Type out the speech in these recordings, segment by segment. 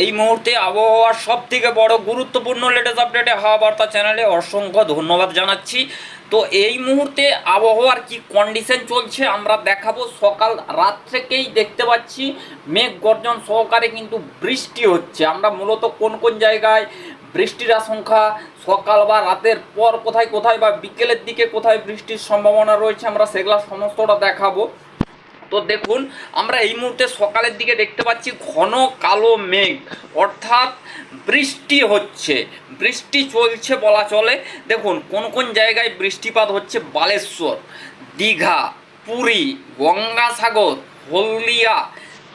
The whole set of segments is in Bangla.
এই মুহূর্তে আবহাওয়ার সব থেকে বড় গুরুত্বপূর্ণ লেটেস্ট আপডেটে হাওয়া বার্তা চ্যানেলে অসংখ্য ধন্যবাদ জানাচ্ছি। তো এই মুহূর্তে আবহাওয়ার কি কন্ডিশন চলছে আমরা দেখাবো। সকাল রাত থেকেই দেখতে পাচ্ছি মেঘ গর্জন সহকারে কিন্তু বৃষ্টি হচ্ছে। আমরা মূলত কোন কোন জায়গায় বৃষ্টির আশঙ্কা? সকাল বা রাতের পর কোথায় কোথায় বা বিকেলের দিকে কোথায় বৃষ্টির সম্ভাবনা রয়েছে আমরা সেগুলো সমস্তটা দেখাবো। তো দেখুন, আমরা এই মুহূর্তে সকালের দিকে দেখতে পাচ্ছি ঘন কালো মেঘ, অর্থাৎ বৃষ্টি হচ্ছে। বৃষ্টি চলছে বলা চলে। দেখুন, কোন কোন জায়গায় বৃষ্টিপাত হচ্ছে? বালেশ্বর, দীঘা, পুরী, গঙ্গাসাগর, হলদিয়া,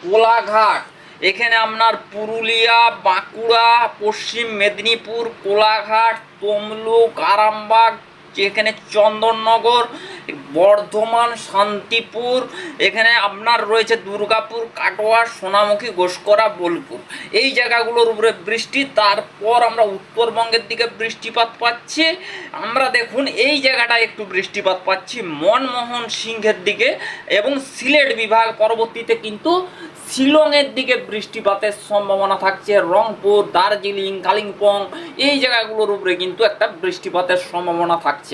কোলাঘাট। এখানে আপনার পুরুলিয়া, বাঁকুড়া, পশ্চিম মেদিনীপুর, কোলাঘাট, তমলুক, আরামবাগ এখানে চন্দননগর, বর্ধমান, শান্তিপুর, এখানে আপনার রয়েছে দুর্গাপুর, কাটোয়া, সোনামুখী, ঘোষকরা, বোলপুর। এই জায়গাগুলোর উপরে বৃষ্টি, তারপর আমরা উত্তরবঙ্গের দিকে বৃষ্টিপাত পাচ্ছি। আমরা দেখুন, এই জায়গাটায় একটু বৃষ্টিপাত পাচ্ছি মনমোহন সিংহের দিকে এবং সিলেট বিভাগ পরবর্তীতে কিন্তু শিলংয়ের দিকে বৃষ্টিপাতের সম্ভাবনা থাকছে। রংপুর, দার্জিলিং, কালিম্পং, এই জায়গাগুলোর উপরে কিন্তু একটা বৃষ্টিপাতের সম্ভাবনা থাকছে।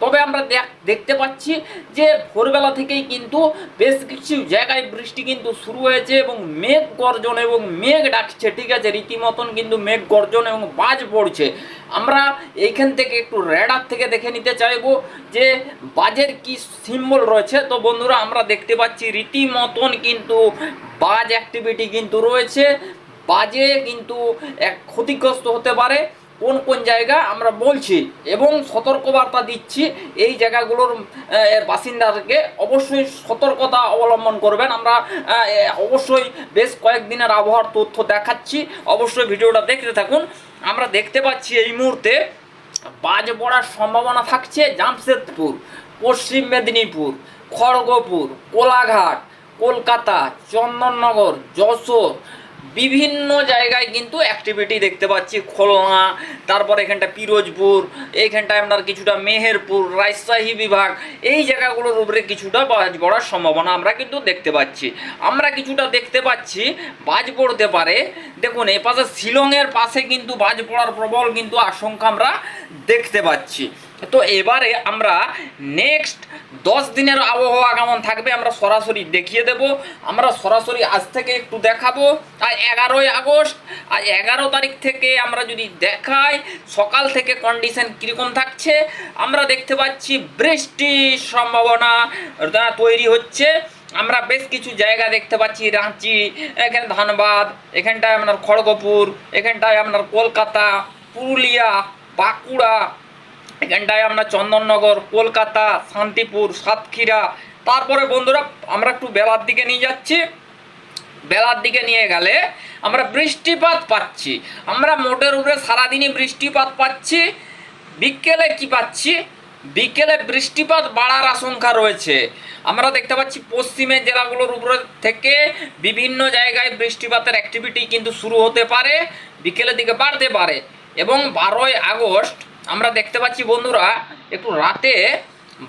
তবে আমরা দেখ- দেখতে পাচ্ছি যে ভোরবেলা থেকেই কিন্তু বেশ কিছু জায়গায় বৃষ্টি কিন্তু শুরু হয়েছে এবং মেঘ গর্জন এবং মেঘ ডাকছে। ঠিক আছে, রীতিমতন কিন্তু মেঘ গর্জন এবং বাজ পড়ছে। আমরা এইখান থেকে একটু রেডার থেকে দেখে নিতে চাইব যে বাজের কি সিম্বল রয়েছে। তো বন্ধুরা, আমরা দেখতে পাচ্ছি রীতিমতন কিন্তু বাজ অ্যাক্টিভিটি কিন্তু রয়েছে। বাজে কিন্তু এক ক্ষতিগ্রস্ত হতে পারে। কোন কোন জায়গা আমরা বলছি এবং সতর্কবার্তা দিচ্ছি, এই জায়গাগুলোর বাসিন্দাদেরকে অবশ্যই সতর্কতা অবলম্বন করবেন। আমরা অবশ্যই বেশ কয়েকদিনের আবহাওয়ার তথ্য দেখাচ্ছি। অবশ্যই ভিডিওটা দেখতে থাকুন। আমরা দেখতে পাচ্ছি এই মুহূর্তে বাজ পড়ার সম্ভাবনা থাকছে জামশেদপুর, পশ্চিম মেদিনীপুর, খড়গপুর, কোলাঘাট, কলকাতা, চন্দননগর, যশোর বিভিন্ন জায়গায় কিন্তু অ্যাক্টিভিটি দেখতে পাচ্ছি। খুলনা তারপর এখানটা পিরোজপুর, এইখানটায় আপনার কিছুটা মেহেরপুর, রাজশাহী বিভাগ, এই জায়গাগুলোর উপরে কিছুটা বাজ পড়ার সম্ভাবনা আমরা কিন্তু দেখতে পাচ্ছি। আমরা কিছুটা দেখতে পাচ্ছি, বাজ পড়তে পারে। দেখুন এ পাশে শিলংয়ের পাশে কিন্তু বাজ পড়ার প্রবল কিন্তু আশঙ্কা আমরা দেখতে পাচ্ছি। তো এবারে আমরা নেক্সট দশ দিনের আবহাওয়া কেমন থাকবে আমরা সরাসরি দেখিয়ে দেব। আমরা সরাসরি আজ থেকে একটু দেখাবো। আর এগারোই আগস্ট, আর এগারো তারিখ থেকে আমরা যদি দেখাই, সকাল থেকে কন্ডিশন কীরকম থাকছে, আমরা দেখতে পাচ্ছি বৃষ্টির সম্ভাবনা তৈরি হচ্ছে। আমরা বেশ কিছু জায়গা দেখতে পাচ্ছি, রাঁচি, এখানে ধানবাদ, এখানটায় আপনার খড়গপুর, এখানটায় আপনার কলকাতা, পুরুলিয়া বাঁকুড়া, এখানটায় আমরা চন্দননগর, কলকাতা, শান্তিপুর, সাতক্ষীরা। তারপরে বন্ধুরা, আমরা একটু বেলার দিকে নিয়ে যাচ্ছি। বেলার দিকে নিয়ে গেলে আমরা বৃষ্টিপাত পাচ্ছি। আমরা মোটের উপরে সারাদিনই বৃষ্টিপাত পাচ্ছি। বিকেলে কি পাচ্ছি? বিকেলে বৃষ্টিপাত বাড়ার আশঙ্কা রয়েছে। আমরা দেখতে পাচ্ছি পশ্চিমের জেলাগুলোর উপরে থেকে বিভিন্ন জায়গায় বৃষ্টিপাতের অ্যাক্টিভিটি কিন্তু শুরু হতে পারে, বিকেলের দিকে বাড়তে পারে। এবং বারোই আগস্ট আমরা দেখতে পাচ্ছি বন্ধুরা, একটু রাতে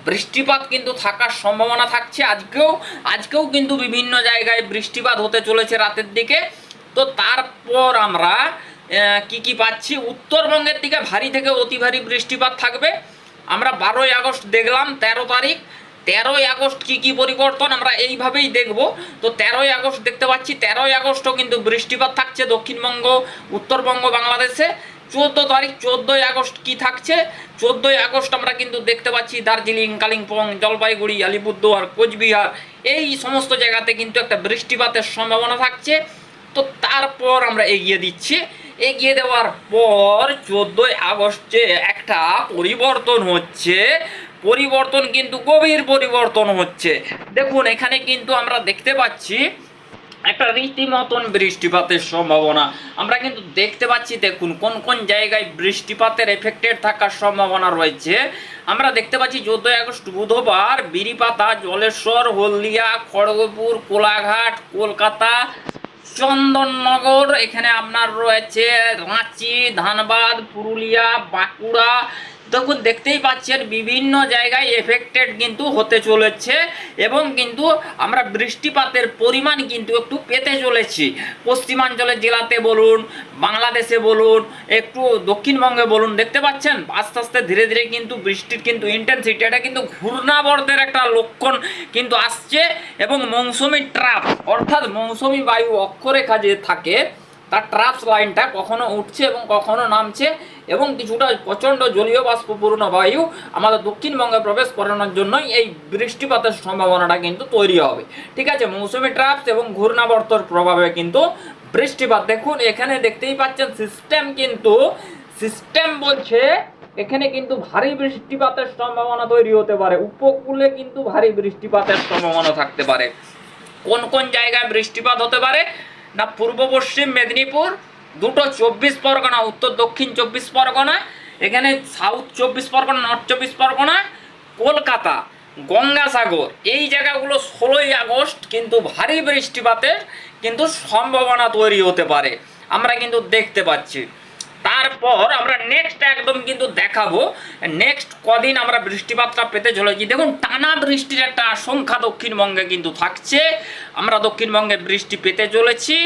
বৃষ্টিপাত কিন্তু থাকার সম্ভাবনা থাকছে। আজকেও আজকেও কিন্তু বিভিন্ন জায়গায় বৃষ্টিপাত হতে চলেছে রাতের দিকে। তো তারপর আমরা কি কি পাচ্ছি? উত্তরবঙ্গের দিকে ভারী থেকে অতি ভারী বৃষ্টিপাত থাকবে। আমরা বারোই আগস্ট দেখলাম, তেরো তারিখ। তেরোই আগস্ট কি কি পরিবর্তন আমরা এইভাবেই দেখব। তো তেরোই আগস্ট দেখতে পাচ্ছি, তেরোই আগস্টও কিন্তু বৃষ্টিপাত থাকছে দক্ষিণবঙ্গ, উত্তরবঙ্গ, বাংলাদেশে। চোদ্দ তারিখ, চোদ্দোই আগস্ট কি থাকছে? চোদ্দোই আগস্ট আমরা কিন্তু দেখতে পাচ্ছি দার্জিলিং, কালিম্পং, জলপাইগুড়ি, আলিপুরদুয়ার, কোচবিহার, এই সমস্ত জায়গাতে কিন্তু একটা বৃষ্টিপাতের সম্ভাবনা থাকছে। তো তারপর আমরা এগিয়ে দিচ্ছি। এগিয়ে দেওয়ার পর চোদ্দোই আগস্টে একটা পরিবর্তন হচ্ছে, পরিবর্তন কিন্তু গভীর পরিবর্তন হচ্ছে। দেখুন, এখানে কিন্তু আমরা দেখতে পাচ্ছি একটা রীতিমতন বৃষ্টিপাতের সম্ভাবনা। আমরা কিন্তু দেখতে পাচ্ছি, দেখুন, কোন কোন জায়গায় বৃষ্টিপাতের এফেক্টেড থাকার সম্ভাবনা রয়েছে। আমরা দেখতে পাচ্ছি, চোদ্দোই আগস্ট, বুধবার বিরিপাতা, জলেশ্বর, হলদিয়া, খড়গপুর, কোলাঘাট, কলকাতা, চন্দননগর, এখানে আপনার রয়েছে রাঁচি, ধানবাদ, পুরুলিয়া, বাঁকুড়া তখন দেখতেই পাচ্ছেন বিভিন্ন জায়গায় এফেক্টেড কিন্তু হতে চলেছে এবং কিন্তু আমরা বৃষ্টিপাতের পরিমাণ কিন্তু একটু পেতে চলেছি। পশ্চিমাঞ্চলের জেলাতে বলুন, বাংলাদেশে বলুন, একটু দক্ষিণবঙ্গে বলুন, দেখতে পাচ্ছেন? আস্তে আস্তে ধীরে ধীরে কিন্তু বৃষ্টির কিন্তু ইন্টেন্সিটি এটা কিন্তু ঘূর্ণাবর্তের একটা লক্ষণ কিন্তু আসছে এবং মৌসুমি ট্রাপ অর্থাৎ মৌসুমি বায়ু অক্ষরেখা যে থাকে তার ট্রাপস লাইনটা কখনো উঠছে এবং কখনো নামছে এবং কিছুটা প্রচণ্ড জলীয় বাষ্পপূর্ণ বায়ু আমাদের দক্ষিণবঙ্গে প্রবেশ করানোর জন্যই এই বৃষ্টিপাতের সম্ভাবনাটা কিন্তু তৈরি হবে। ঠিক আছে, মৌসুমি ট্রাপস এবং ঘূর্ণাবর্তর প্রভাবে কিন্তু বৃষ্টিপাত। দেখুন, এখানে দেখতেই পাচ্ছেন সিস্টেম কিন্তু সিস্টেম বলছে এখানে কিন্তু ভারী বৃষ্টিপাতের সম্ভাবনা তৈরি হতে পারে। উপকূলে কিন্তু ভারী বৃষ্টিপাতের সম্ভাবনা থাকতে পারে। কোন কোন জায়গায় বৃষ্টিপাত হতে পারে? না পূর্ব পশ্চিম মেদিনীপুর, দুটো চব্বিশ পরগনা, উত্তর, দক্ষিণ চব্বিশ পরগনা, এখানে সাউথ চব্বিশ পরগনা নর্থ চব্বিশ পরগনা, কলকাতা, গঙ্গাসাগর, এই জায়গাগুলো ষোলোই আগস্ট কিন্তু ভারী বৃষ্টিপাতের কিন্তু সম্ভাবনা তৈরি হতে পারে। আমরা কিন্তু দেখতে পাচ্ছি। তারপর আমরা নেক্সট একদম কিন্তু দেখাবো। নেক্সট কদিন আমরা বৃষ্টিপাতটা পেতে চলেছি। দেখুন, টানা বৃষ্টির একটা আশঙ্কা দক্ষিণবঙ্গে কিন্তু থাকছে। আমরা দক্ষিণবঙ্গে বৃষ্টি পেতে চলেছি।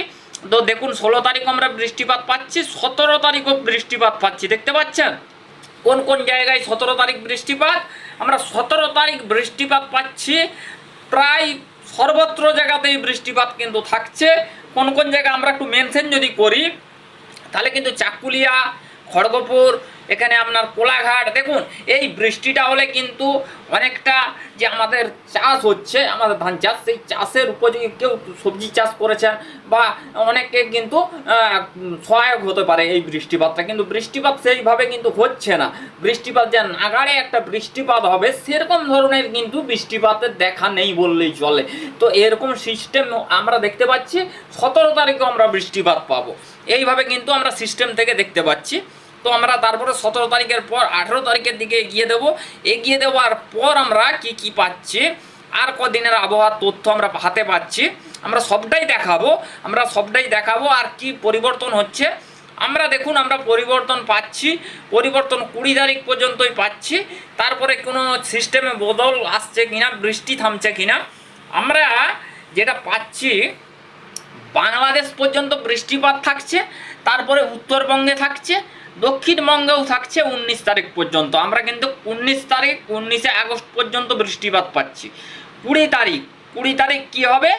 তো দেখুন, ষোলো তারিখ আমরা বৃষ্টিপাত পাচ্ছি, সতেরো তারিখও বৃষ্টিপাত পাচ্ছি। দেখতে পাচ্ছেন? কোন কোন জায়গায় সতেরো তারিখ বৃষ্টিপাত? আমরা সতেরো তারিখ বৃষ্টিপাত পাচ্ছি। প্রায় সর্বত্র জায়গাতেই বৃষ্টিপাত কিন্তু থাকছে। কোন কোন জায়গায় আমরা একটু মেনশন যদি করি তাহলে কিন্তু চাকুলিয়া, খড়গপুর, এখানে আপনার কোলাঘাট, দেখুন, এই বৃষ্টিটা হলে কিন্তু অনেকটা যে আমাদের চাষ হচ্ছে, আমাদের ধান চাষ, সেই চাষের উপযোগী কেউ সবজি চাষ করেছেন বা অনেকে কিন্তু সহায়ক হতে পারে এই বৃষ্টিপাতটা। কিন্তু বৃষ্টিপাত সেইভাবে কিন্তু হচ্ছে না। বৃষ্টিপাত যে নাগাড়ে একটা বৃষ্টিপাত হবে, সেরকম ধরনের কিন্তু বৃষ্টিপাতের দেখা নেই বললেই চলে। তো এরকম সিস্টেম আমরা দেখতে পাচ্ছি, সতেরো তারিখে আমরা বৃষ্টিপাত পাবো। এইভাবে কিন্তু আমরা সিস্টেম থেকে দেখতে পাচ্ছি। তো আমরা তারপরে সতেরো তারিখের পর, আঠেরো তারিখের দিকে এগিয়ে দেবো। এগিয়ে দেওয়ার পর আমরা কি কি পাচ্ছি, আর কদিনের আবহাওয়ার তথ্য আমরা হাতে পাচ্ছি। আমরা সবটাই দেখাবো, আমরা সবটাই দেখাবো আর কি পরিবর্তন হচ্ছে। আমরা দেখুন, আমরা পরিবর্তন পাচ্ছি, পরিবর্তন কুড়ি তারিখ পর্যন্তই পাচ্ছি। তারপরে কোনো সিস্টেমে বদল আসছে কিনা, বৃষ্টি থামছে কিনা, আমরা যেটা পাচ্ছি বাংলাদেশ পর্যন্ত বৃষ্টিপাত থাকছে, তারপরে উত্তরবঙ্গে থাকছে, দক্ষিণবঙ্গেও থাকছে উনিশ তারিখ পর্যন্ত। আমরা কিন্তু উনিশ তারিখ, উনিশে আগস্ট পর্যন্ত বৃষ্টিপাত পাচ্ছি। কুড়ি তারিখ কুড়ি তারিখ কি হবে?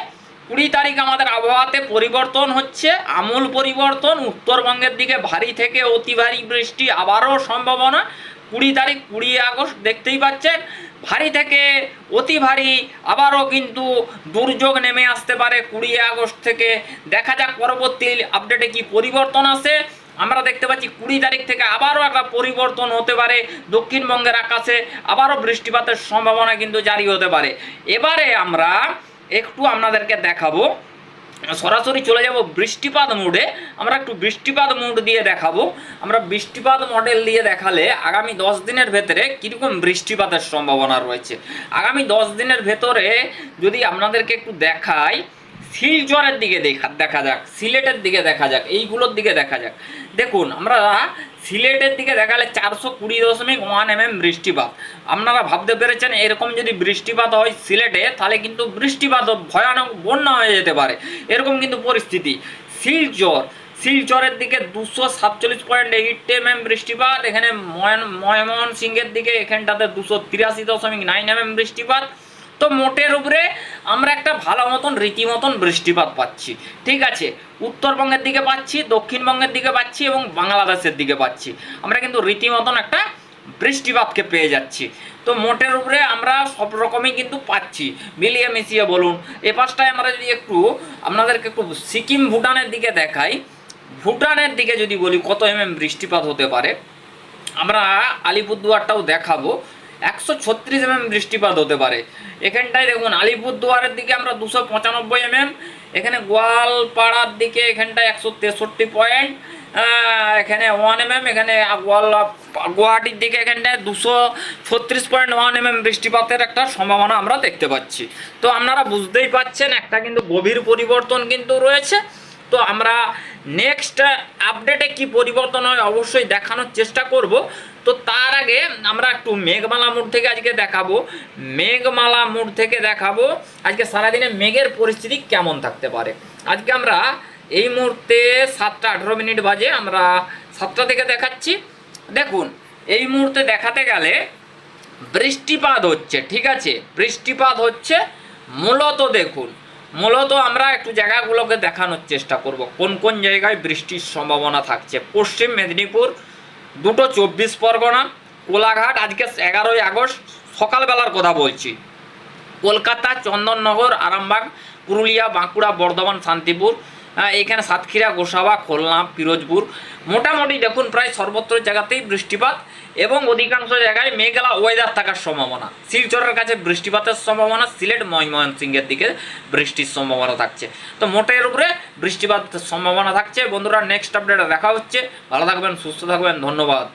কুড়ি তারিখ আমাদের আবহাওয়াতে পরিবর্তন হচ্ছে, আমূল পরিবর্তন, উত্তরবঙ্গের দিকে ভারী থেকে অতি ভারী বৃষ্টি আবারও সম্ভাবনা। কুড়ি তারিখ, কুড়ি আগস্ট দেখতেই পাচ্ছেন ভারী থেকে অতি ভারী, আবারও কিন্তু দুর্যোগ নেমে আসতে পারে কুড়ি আগস্ট থেকে। দেখা যাক পরবর্তী আপডেটে কি পরিবর্তন আসে। আমরা দেখতে পাচ্ছি কুড়ি তারিখ থেকে আবারও একটা পরিবর্তন হতে পারে দক্ষিণবঙ্গের আকাশে। আবারও বৃষ্টিপাতের সম্ভাবনা কিন্তু জারি হতে পারে। এবারে আমরা একটু আপনাদেরকে দেখাবো সরাসরি চলে যাব বৃষ্টিপাত মোডে আমরা একটু বৃষ্টিপাত মোড দিয়ে দেখাবো। আমরা বৃষ্টিপাত মডেল দিয়ে দেখালে আগামী দশ দিনের ভেতরে কীরকম বৃষ্টিপাতের সম্ভাবনা রয়েছে? আগামী দশ দিনের ভেতরে যদি আপনাদেরকে একটু দেখাই শিলচরের দিকে দেখা যাক, সিলেটের দিকে দেখা যাক, এইগুলোর দিকে দেখা যাক। দেখুন, আমরা সিলেটের দিকে দেখালে চারশো কুড়ি দশমিক ওয়ান এম এম বৃষ্টিপাত। আপনারা ভাবতে পেরেছেন, এরকম যদি বৃষ্টিপাত হয় সিলেটে, তাহলে কিন্তু বৃষ্টিপাত ভয়ানক বন্যা হয়ে যেতে পারে। এরকম কিন্তু পরিস্থিতি। শিলচর শিলচরের দিকে দুশো সাতচল্লিশ পয়েন্ট এইট এম এম বৃষ্টিপাত, এখানে ময়ন- ময়মনসিংহের সিংহের দিকে এখানটাতে দুশো তিরাশি দশমিক নাইন এম এম বৃষ্টিপাত। তো মোটের উপরে আমরা একটা ভালো মতন রীতিমতন বৃষ্টিপাত পাচ্ছি। ঠিক আছে? উত্তরবঙ্গের দিকে পাচ্ছি, দক্ষিণবঙ্গের দিকে পাচ্ছি এবং বাংলাদেশের দিকে পাচ্ছি। আমরা কিন্তু রীতিমতন একটা বৃষ্টিপাতকে পেয়ে যাচ্ছি। তো মোটের উপরে আমরা সব রকমই কিন্তু পাচ্ছি। মিলিয়ে মিশিয়ে বলুন। এ পাশটায় আমরা যদি একটু আপনাদেরকে একটু সিকিম, ভুটানের দিকে দেখাই। ভুটানের দিকে যদি বলি, কত এম বৃষ্টিপাত হতে পারে? আমরা আলিপুরদুয়ারটাও দেখাবো। একশো ছত্রিশ এমএম বৃষ্টিপাত হতে পারে। এখানটায় দেখুন, আলিপুরদুয়ারের দিকে আমরা দুশো পঁচানব্বই এমএম এখানে গোয়ালপাড়ার দিকে এখানটায় একশো তেষট্টি পয়েন্ট এখানে ওয়ান এমএম এখানে গোয়াল, গুয়াহাটির দিকে এখানটায় দুশো ছত্রিশ পয়েন্ট ওয়ান এমএম বৃষ্টিপাতের একটা সম্ভাবনা আমরা দেখতে পাচ্ছি। তো আপনারা বুঝতেই পাচ্ছেন, একটা কিন্তু গভীর পরিবর্তন কিন্তু রয়েছে। তো আমরা নেক্সট আপডেটে কি পরিবর্তন হয় অবশ্যই দেখানোর চেষ্টা করব। তো তার আগে আমরা একটু মেঘমালা মোড় থেকে আজকে দেখাবো। মেঘমালা মোড় থেকে দেখাবো আজকে সারাদিনে মেঘের পরিস্থিতি কেমন থাকতে পারে। আজকে আমরা এই মুহূর্তে সাতটা আঠেরো মিনিট বাজে, আমরা সাতটা থেকে দেখাচ্ছি। দেখুন, এই মুহূর্তে দেখাতে গেলে বৃষ্টিপাত হচ্ছে, ঠিক আছে? বৃষ্টিপাত হচ্ছে মূলত দেখুন মূলত আমরা একটু জায়গাগুলোকে দেখানোর চেষ্টা করব। কোন কোন জায়গায় বৃষ্টির সম্ভাবনা থাকছে? পশ্চিম মেদিনীপুর, দুটো চব্বিশ পরগনা, কোলাঘাট, আজকে এগারোই আগস্ট, সকালবেলার কথা বলছি। কলকাতা, চন্দননগর, আরামবাগ, পুরুলিয়া, বাঁকুড়া, বর্ধমান, শান্তিপুর হ্যাঁ, এইখানে সাতক্ষীরা গোসাবা খুলনা পিরোজপুর। মোটামুটি দেখুন প্রায় সর্বত্র জায়গাতেই বৃষ্টিপাত এবং অধিকাংশ জায়গায় মেঘলা ওয়েদার থাকার সম্ভাবনা। শিলচরের কাছে বৃষ্টিপাতের সম্ভাবনা সিলেট ময়মনসিংহের দিকে বৃষ্টির সম্ভাবনা থাকছে। তো মোটের উপরে বৃষ্টিপাতের সম্ভাবনা থাকছে। বন্ধুরা নেক্সট আপডেটে দেখা হচ্ছে। ভালো থাকবেন সুস্থ থাকবেন ধন্যবাদ।